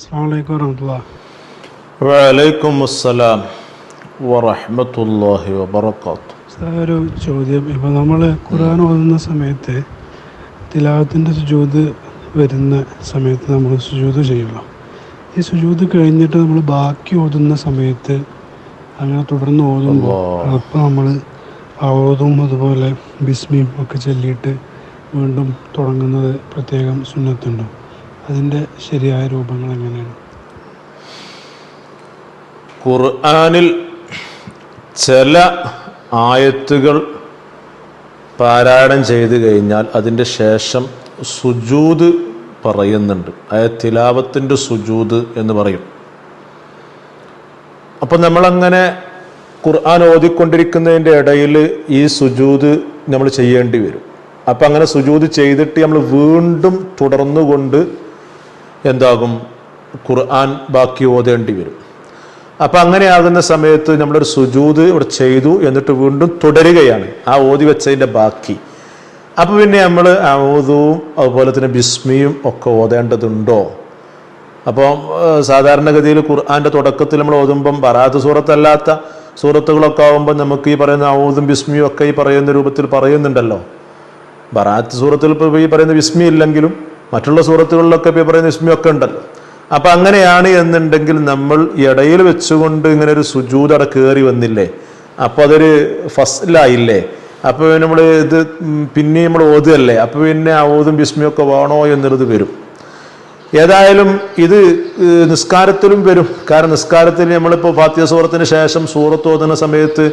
അസ്സാം വലൈക്കും വരഹമുല്ല വലൈക്കും അസ്സലാം വറഹമത്തല്ലാഹി വബർക്കാത്തു ഒരു ചോദ്യം. ഇപ്പോൾ നമ്മൾ ഖുർആൻ ഓതുന്ന സമയത്ത് തിലാവത്തിന്റെ സുജൂത് വരുന്ന സമയത്ത് നമ്മൾ സുജൂത് ചെയ്യണം. ഈ സുജൂത് കഴിഞ്ഞിട്ട് നമ്മൾ ബാക്കി ഓതുന്ന സമയത്ത് അങ്ങനെ തുടർന്ന് ഓതുമ്പോൾ അപ്പോൾ നമ്മൾ ഓതും അതുപോലെ ബിസ്മിയും ഒക്കെ ചൊല്ലിയിട്ട് വീണ്ടും തുടങ്ങുന്നത് പ്രത്യേകം സുന്നത്തുണ്ടോ. അതിന്റെ ശരിയായ രൂപങ്ങൾ എങ്ങനെയാണ്? ഖുർആാനിൽ ചില ആയത്തുകൾ പാരായണം ചെയ്തു കഴിഞ്ഞാൽ അതിന്റെ ശേഷം സുജൂത് പറയുന്നുണ്ട്. അതായത് തിലാവത്തിന്റെ സുജൂത് എന്ന് പറയും. അപ്പം നമ്മളങ്ങനെ ഖുർആൻ ഓതിക്കൊണ്ടിരിക്കുന്നതിന്റെ ഇടയിൽ ഈ സുജൂത് നമ്മൾ ചെയ്യേണ്ടി വരും. അപ്പം അങ്ങനെ സുജൂത് ചെയ്തിട്ട് നമ്മൾ വീണ്ടും തുടർന്നുകൊണ്ട് എന്താകും? ഖുർആൻ ബാക്കി ഓതേണ്ടി വരും. അപ്പം അങ്ങനെയാകുന്ന സമയത്ത് നമ്മളൊരു സുജൂത് ഇവിടെ ചെയ്തു എന്നിട്ട് വീണ്ടും തുടരുകയാണ്. ആ ഓതി വെച്ചതിന്റെ ബാക്കി. അപ്പോൾ പിന്നെ നമ്മൾ ഔദുവും അതുപോലെ തന്നെ ബിസ്മിയും ഒക്കെ ഓതേണ്ടതുണ്ടോ? അപ്പോൾ സാധാരണഗതിയിൽ ഖുർആന്റെ തുടക്കത്തിൽ നമ്മൾ ഓതുമ്പം ബറാത്ത് സൂറത്തല്ലാത്ത സൂറത്തുകളൊക്കെ ആകുമ്പോൾ നമുക്ക് ഈ പറയുന്ന ഔദും ബിസ്മിയും ഒക്കെ ഈ പറയുന്ന രൂപത്തിൽ പറയുന്നുണ്ടല്ലോ. ബറാത്ത് സൂറത്തിൽ ഇപ്പോൾ ഈ പറയുന്ന വിസ്മി ഇല്ലെങ്കിലും മറ്റുള്ള സൂറത്തുകളിലൊക്കെ ഇപ്പോൾ പറയുന്ന വിസ്മയൊക്കെ ഉണ്ടല്ലോ. അപ്പൊ അങ്ങനെയാണ് എന്നുണ്ടെങ്കിൽ നമ്മൾ ഇടയിൽ വെച്ചുകൊണ്ട് ഇങ്ങനെ ഒരു സുജൂത് അവിടെ കയറി വന്നില്ലേ? അപ്പോൾ അതൊരു ഫസ്റ്റിലായില്ലേ അപ്പോൾ നമ്മൾ ഇത് പിന്നെ നമ്മൾ ഓതുകയല്ലേ? അപ്പോൾ പിന്നെ ആ ഓതും ബിസ്മിയൊക്കെ വേണോ എന്നുള്ളത് വരും. ഏതായാലും ഇത് നിസ്കാരത്തിലും വരും. കാരണം നിസ്കാരത്തിൽ നമ്മളിപ്പോൾ ഫാത്തിയ സൂറത്തിന് ശേഷം സൂറത്ത് ഓതുന്ന സമയത്ത്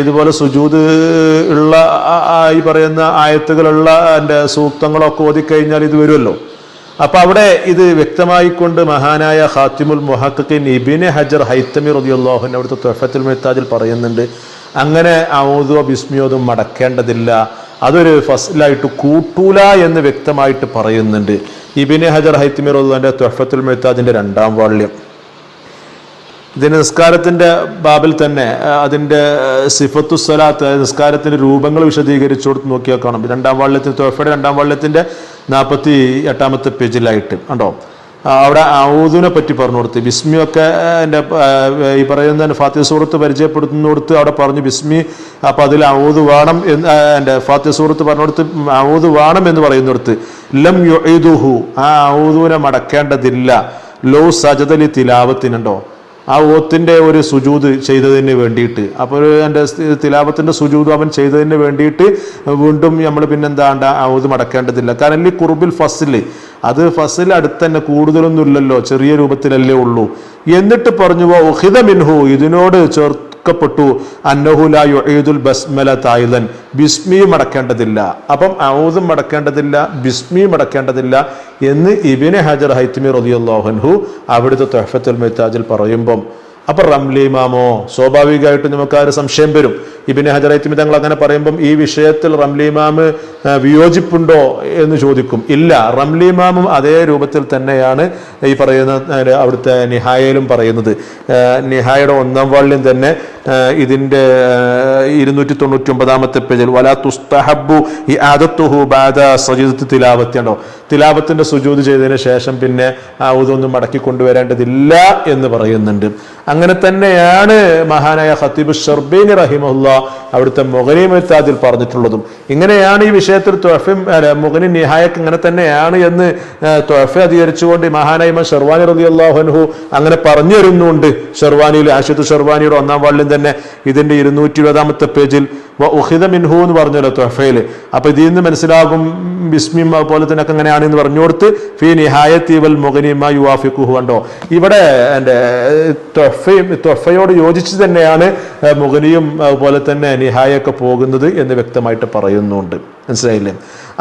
ഇതുപോലെ സുജൂത് ഉള്ള ഈ പറയുന്ന ആയത്തുകളുള്ള എന്റെ സൂക്തങ്ങളൊക്കെ ഓതിക്കഴിഞ്ഞാൽ ഇത് വരുമല്ലോ. അപ്പൊ അവിടെ ഇത് വ്യക്തമായിക്കൊണ്ട് മഹാനായ ഹാത്തിമുൽ മുഹഖിൻ ഇബിനെ ഹജർ ഹൈത്തമി അൻഹു അവിടുത്തെ തൊഫത്തുൽ മെഹ്താജിൽ പറയുന്നുണ്ട് അങ്ങനെ ഔദോ ബിസ്മിയോതും മടക്കേണ്ടതില്ല. അതൊരു ഫസ്ലായിട്ട് കൂട്ടൂല എന്ന് വ്യക്തമായിട്ട് പറയുന്നുണ്ട്. ഇബിനെ ഹജർ ഹൈത്തമി റളിയല്ലാഹുവിന്റെ തൊഫത്തുൽ മെഹ്താജിന്റെ രണ്ടാം വാള്യം. ഇതിന് നിസ്കാരത്തിന്റെ ബാബിൽ തന്നെ അതിന്റെ സിഫത്തു സ്വലാത്ത് നിസ്കാരത്തിന്റെ രൂപങ്ങൾ വിശദീകരിച്ചു കൊടുത്ത് നോക്കിയാൽ കാണും. രണ്ടാം വള്ളത്തിന് തൊഫയുടെ രണ്ടാം വാള്യത്തിന്റെ നാൽപ്പത്തി എട്ടാമത്തെ പേജിലായിട്ട് ഉണ്ടോ അവിടെ ഔദുവിനെ പറ്റി പറഞ്ഞു കൊടുത്ത് ബിസ്മിയൊക്കെ എന്റെ ഈ പറയുന്ന ഫാത്തിഹ സൂറത്ത് പരിചയപ്പെടുത്തുന്നിടത്ത് അവിടെ പറഞ്ഞു ബിസ്മി അപ്പം അതിൽ ഔദ് വേണം എന്ന് എന്റെ ഫാത്തിഹ സൂറത്ത് പറഞ്ഞുകൊടുത്ത് ഔദ് വേണം എന്ന് പറയുന്നിടത്ത് ലം യുഹു ആ ഔദുവിനെ മടക്കേണ്ടതില്ല. ലോ സജതലി തിലാവത്തിനുണ്ടോ? ആ ഓത്തിന്റെ ഒരു സുജൂത് ചെയ്തതിന് വേണ്ടിയിട്ട്. അപ്പോൾ എന്റെ തിലാപത്തിന്റെ സുജൂത് അവൻ ചെയ്തതിന് വേണ്ടിയിട്ട് വീണ്ടും നമ്മൾ പിന്നെന്താണ്ട ഔത് മടക്കേണ്ടതില്ല. കാരണം ഈ കുറുബിൽ ഫസിൽ അത് ഫസിൽ അടുത്ത് തന്നെ കൂടുതലൊന്നും ഇല്ലല്ലോ ചെറിയ രൂപത്തിലല്ലേ ഉള്ളൂ. എന്നിട്ട് പറഞ്ഞു ഒഹിത മിൻഹു ഇതിനോട് ചേർക്കപ്പെട്ടു അന്നഹുല ബസ്മല തായുലൻ. ബിസ്മിയും അടക്കേണ്ടതില്ല. അപ്പം ഔദും അടക്കേണ്ടതില്ല ബിസ്മിയും അടക്കേണ്ടതില്ല എന്ന് ഇബിന് ഹജർ ഹൈത്തിമി റളിയല്ലാഹു അവിടുത്തെ തൊഹഫത്തുൽ മെത്താജിൽ പറയുമ്പം. അപ്പൊ റംലി ഇമാമോ സ്വാഭാവികമായിട്ടും നമുക്ക് ആ ഒരു സംശയം വരും? ഇബിന് ഹൈത്തിമി തങ്ങൾ അങ്ങനെ പറയുമ്പം ഈ വിഷയത്തിൽ റംലി ഇമാമ് വിയോജിപ്പുണ്ടോ എന്ന് ചോദിക്കും. ഇല്ല റംലി ഇമാമും അതേ രൂപത്തിൽ തന്നെയാണ് ഈ പറയുന്ന അവിടുത്തെ നിഹായയിലും പറയുന്നത്. നിഹായുടെ ഒന്നാം വാളിലും തന്നെ ആ, ഇതിന്റെ ഇരുന്നൂറ്റി തൊണ്ണൂറ്റി ഒമ്പതാമത്തെ പേജിൽ വലാ തുസ്തഹബു ഈ ആദത്തുഹു ബാദ സജീദത്ത് തിലാവത്തി ഉണ്ടോ? തിലാവത്തിന്റെ സുജൂത് ചെയ്തതിന് ശേഷം പിന്നെ ആ ഇതൊന്നും മടക്കി കൊണ്ടുവരേണ്ടതില്ല എന്ന് പറയുന്നുണ്ട്. അങ്ങനെ തന്നെയാണ് മഹാനായ ഖത്തീബ് ഷർബീനി റഹിമുല്ല അവിടുത്തെ മുഗനി മെത്താദിൽ പറഞ്ഞിട്ടുള്ളതും. ഇങ്ങനെയാണ് ഈ വിഷയത്തിൽ തൊഫിം മുഗനി നിഹായക്ക് ഇങ്ങനെ തന്നെയാണ് എന്ന് തൊഫ അധികരിച്ചുകൊണ്ട് മഹാനായ്മ ഷെർവാനി റബി അള്ളാഹുഹു അങ്ങനെ പറഞ്ഞു തരുന്നുണ്ട് ഷെർവാനിയിൽ ആഷിദ് ഷെർവാനിയുടെ ഒന്നാം വാളിലും തന്നെ ഇതിന്റെ ഇരുന്നൂറ്റി ഇരുപതാമത്തെ പേജിൽ ഉഹിദ മിൻഹു എന്ന് പറഞ്ഞല്ലോ തൊഫയിൽ അപ്പൊ ഇതിൽ നിന്ന് മനസ്സിലാകും ബിസ്മിം അതുപോലെ തന്നെ ഒക്കെ അങ്ങനെയാണ് എന്ന് പറഞ്ഞു കൊടുത്ത് ഫി നിഹായത്തി വൽ മുഗനിമ യുവാഫിക്കുഹു കണ്ടോ? ഇവിടെ എന്റെ തൊഫയും തൊഫയോട് യോജിച്ച് തന്നെയാണ് മുഗനിയും അതുപോലെ തന്നെ നിഹായൊക്കെ പോകുന്നത് എന്ന് വ്യക്തമായിട്ട് പറയുന്നുണ്ട്. മനസ്സിലായില്ലേ?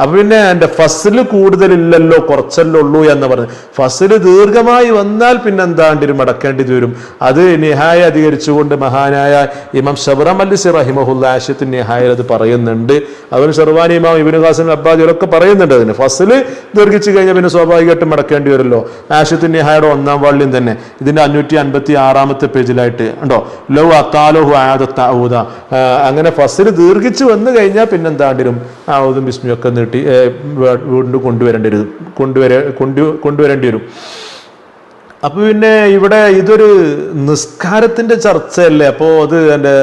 അപ്പൊ പിന്നെ എന്റെ ഫസിൽ കൂടുതലില്ലല്ലോ കുറച്ചല്ലേ ഉള്ളൂ എന്ന് പറഞ്ഞു. ഫസിൽ ദീർഘമായി വന്നാൽ പിന്നെ എന്താണ്ടിരി മടക്കേണ്ടി വരും. അത് നിഹായ അധികരിച്ചുകൊണ്ട് മഹാനായ ഇമാം ഷബറം അല്ലിസി റഹിമഹുല്ല ആഷ്യത്തിന് നിഹായിൽ അത് പറയുന്നുണ്ട്. അതുപോലെ ഷെർവാനി ഇമാം ഇബിന് ഖാസിൻ അബ്ബാദി പറയുന്നുണ്ട് അതിന്. ഫസൽ ദീർഘിച്ചു കഴിഞ്ഞാൽ പിന്നെ സ്വാഭാവികമായിട്ടും മടക്കേണ്ടി വരുമല്ലോ. ആഷത്തിൻ നിഹായുടെ ഒന്നാം വള്ളിയും തന്നെ. ഇതിന്റെ അഞ്ഞൂറ്റി അൻപത്തി ആറാമത്തെ പേജിലായിട്ട് ഉണ്ടോ ലവ് അത്താലോഹു ആദത്താവൂത അങ്ങനെ ഫസൽ ദീർഘിച്ച് വന്നു കഴിഞ്ഞാൽ പിന്നെ എന്താണ്ടിരും ഔദും ബിസ്മിയൊക്കെ നീട്ടി വീണ്ടും കൊണ്ടുവരേണ്ടി വരും. കൊണ്ടുവര കൊണ്ടു കൊണ്ടുവരേണ്ടി വരും. അപ്പൊ പിന്നെ ഇവിടെ ഇതൊരു നിസ്കാരത്തിന്റെ ചർച്ചയല്ലേ? അപ്പോൾ അത് എന്റെ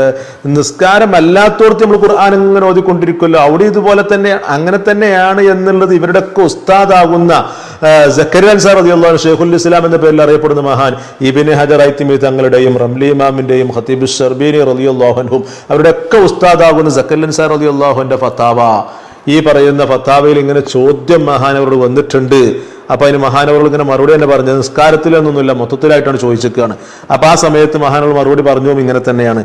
നിസ്കാരമല്ലാത്തോടത്ത് നമ്മൾ ഖുർആൻ ഇങ്ങനെ ഓതിക്കൊണ്ടിരിക്കുമല്ലോ. അവിടെ ഇതുപോലെ തന്നെ അങ്ങനെ തന്നെയാണ് എന്നുള്ളത് ഇവരുടെയൊക്കെ ഉസ്താദാകുന്ന ജക്കരിയ അൻസാർ അതിയുള്ള ഷെയ്ഖുൽ ഇസ്ലാം എന്ന പേരിൽ അറിയപ്പെടുന്ന മഹാൻ ഇബിന് ഹജർ ഐത്തിമി തങ്ങളുടെയും റംലി ഇമാമിന്റെയും ഹത്തീബ് ഷർബീനി റളിയല്ലാഹു അവരുടെ അവരുടെയൊക്കെ ഉസ്താദാകുന്ന ജക്കരിയ സാർ റളിയല്ലാഹുവിന്റെ ഫത്താവ. ഈ പറയുന്ന ഫത്താവയിൽ ഇങ്ങനെ ചോദ്യം മഹാൻ അവരോട് വന്നിട്ടുണ്ട്. അപ്പൊ അതിന് മഹാനവറുകൾ ഇങ്ങനെ മറുപടി തന്നെ പറഞ്ഞത് നിസ്കാരത്തിലൊന്നുമില്ല മൊത്തത്തിലായിട്ടാണ് ചോദിച്ചിരിക്കുകയാണ്. അപ്പോൾ ആ സമയത്ത് മഹാനവർ മറുപടി പറഞ്ഞു ഇങ്ങനെ തന്നെയാണ്.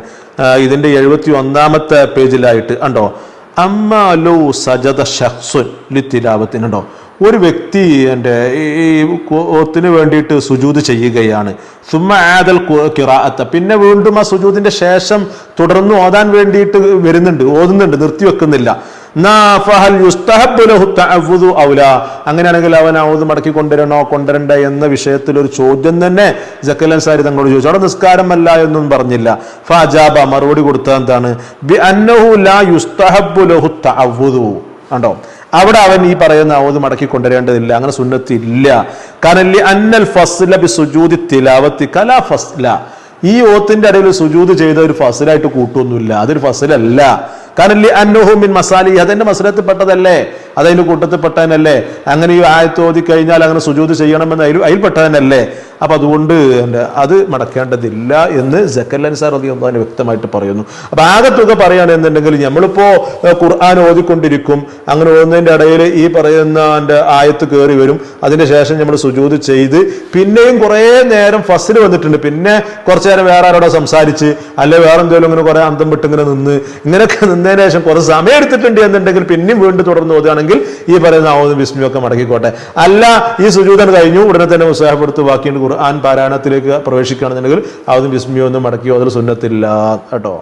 ഇതിന്റെ എഴുപത്തി ഒന്നാമത്തെ പേജിലായിട്ട് ഉണ്ടോ? അമ്മാലോ സജത ഷഹ്സുൻ ലിത്തിലാപത്തിനുണ്ടോ ഒരു വ്യക്തി എന്റെ ഈ ഓത്തിന് വേണ്ടിയിട്ട് സുജൂത് ചെയ്യുകയാണ്. സുമ്മ ആദൽ കിറാത്ത പിന്നെ വീണ്ടും ആ സുജൂതിന്റെ ശേഷം തുടർന്ന് ഓതാൻ വേണ്ടിയിട്ട് വരുന്നുണ്ട് ഓതുന്നുണ്ട് നിർത്തിവെക്കുന്നില്ല. നാ അങ്ങനെയാണെങ്കിൽ അവൻ ഔദ് മടക്കി കൊണ്ടുവരണോ കൊണ്ടുവരണ്ട എന്ന വിഷയത്തിൽ ഒരു ചോദ്യം തന്നെ ജക്കലൻ സാരി തങ്ങളോട് ചോദിച്ചു. അവിടെ നിസ്കാരമല്ല എന്നും പറഞ്ഞില്ല. ഫാജാബ മറുപടി കൊടുത്ത എന്താണ്? ണ്ടോ അവിടെ അവൻ ഈ പറയുന്ന ഔദ് മടക്കി കൊണ്ടുവരേണ്ടതില്ല അങ്ങനെ സുന്നത്തില്ല. കാരണം അന്നൽ ഫസ്ല തിലാവത്തി ഫസ്ല. ഈ ഓത്തിന്റെ ഇടയിൽ സുജൂദ് ചെയ്ത ഒരു ഫസലായിട്ട് കൂട്ടൊന്നുമില്ല. അതൊരു ഫസലല്ല. കാരണം അന്നുഹുമിൻ മിൻ മസാലി പെട്ടതല്ലേ അതതിന്റെ കൂട്ടത്തിൽ പെട്ടതന്നല്ലേ അങ്ങനെ ഈ ആയത്ത് ഓതി കഴിഞ്ഞാൽ അങ്ങനെ സുജൂദ് ചെയ്യണമെന്ന് അതിൽ അതിൽപ്പെട്ടതനല്ലേ അപ്പൊ അതുകൊണ്ട് എന്റെ അത് മടക്കേണ്ടതില്ല എന്ന് ജക്കല്ലൻ സാർ അതിന് വ്യക്തമായിട്ട് പറയുന്നു. അപ്പോൾ ആകെ തുക പറയുകയാണെന്നുണ്ടെങ്കിൽ നമ്മളിപ്പോൾ ഖുർആൻ ഓതിക്കൊണ്ടിരിക്കും. അങ്ങനെ ഓന്നതിന്റെ ഇടയിൽ ഈ പറയുന്ന എന്റെ ആയത്ത് കയറി വരും. അതിന് ശേഷം നമ്മൾ സുജൂത് ചെയ്ത് പിന്നെയും കുറേ നേരം ഫസ്റ്റിൽ വന്നിട്ടുണ്ട്. പിന്നെ കുറച്ച് നേരം വേറെ ആരോടെ സംസാരിച്ച് അല്ലെ വേറെ എന്തെങ്കിലും ഇങ്ങനെ കുറേ അന്തം വിട്ട് ഇങ്ങനെ നിന്ന് ഇങ്ങനെയൊക്കെ നിന്നതിന് ശേഷം കുറച്ച് സമയം എടുത്തിട്ടുണ്ട് എന്നുണ്ടെങ്കിൽ പിന്നെയും വീണ്ടും തുടർന്ന് ഓതുകയാണെങ്കിൽ ഈ പറയുന്ന ആവുന്ന വിസ്മിയൊക്കെ മടക്കിക്കോട്ടെ അല്ല ഈ സുജൂതൻ കഴിഞ്ഞു. ഉടനെ തന്നെ ഉത്സാഹപ്പെടുത്തു ബാക്കിയുണ്ട് ഖുർആൻ പാരായണത്തിലേക്ക് പ്രവേശിക്കുകയാണെന്നുണ്ടെങ്കിൽ അതും വിസ്മിയൊന്നും മടക്കിയോ അതിൽ സുന്നത്തില്ല കേട്ടോ.